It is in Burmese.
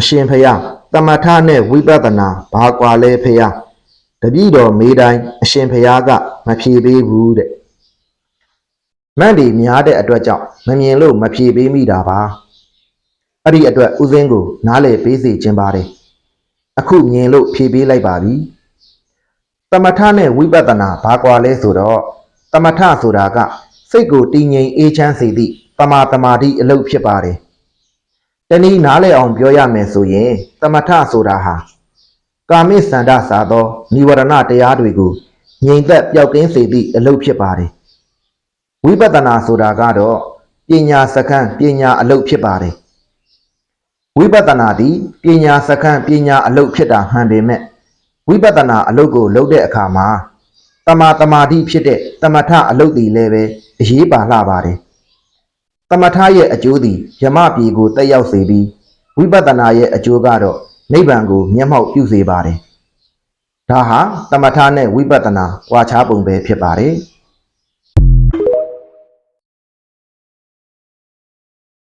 အရှင်ဖယားတမထနဲ့ဝိပဿနာဘာကွာလဲဖယားတပည့်တော်မေးတိုင်းအရှင်ဖယားကမဖြေပေးဘူးတဲ့မန့်ဒီများတဲ့အတွက်ကြောင့်မမြင်လို့မဖြေပေးမိတာပါအဲ့ဒီအတွက်ဥစဉ်ကို နားလေပေးစီခြင်းပါတယ်အခုမြင်လို့ဖြေပေးလိုက်ပါပြီတမထနဲ့ဝိပဿနာဘာကွာလဲဆိုတော့တမထဆိုတာကစိတ်ကိုတည်ငြိမ်အေးချမ်းစေသည့်တမာတမာတိအလုပ်ဖြစ်ပါတယ် တနည်းနားလည်အောင်ပြောရမယ်ဆိုရင်တမထဆိုတာဟာကာမိစန္ဒစာသောនិဝရဏတရားတွေကိုငြိမ်သက်ပျောက်ကင်းစေသည့်အလုပ်ဖြစ်ပါတယ်ဝိပဿနာဆိုတာကတော့ပညာစခန်းပညာအလုပ်ဖြစ်ပါတယ်ဝိပဿနာသည်ပညာစခန်းပညာအလုပ်ဖြစ်တာမှန်ပေမဲ့ဝိပဿနာအလုပ်ကိုလုပ်တဲ့အခါမှာတမာတမာတိဖြစ်တဲ့တမထအလုပ်တည်လည်းပဲအရေးပါလှပါတယ် တမထရဲ့အကျိုးသည်ယမပြည်ကိုတက်ရောက်စေပြီးဝိပဿနာရဲ့အကျိုးကတော့နိဗ္ဗာန်ကိုမျက်မှောက်ပြုစေပါတယ်။ဒါဟာတမထနဲ့ဝိပဿနာကွာခြားပုံပဲဖြစ်ပါတယ်။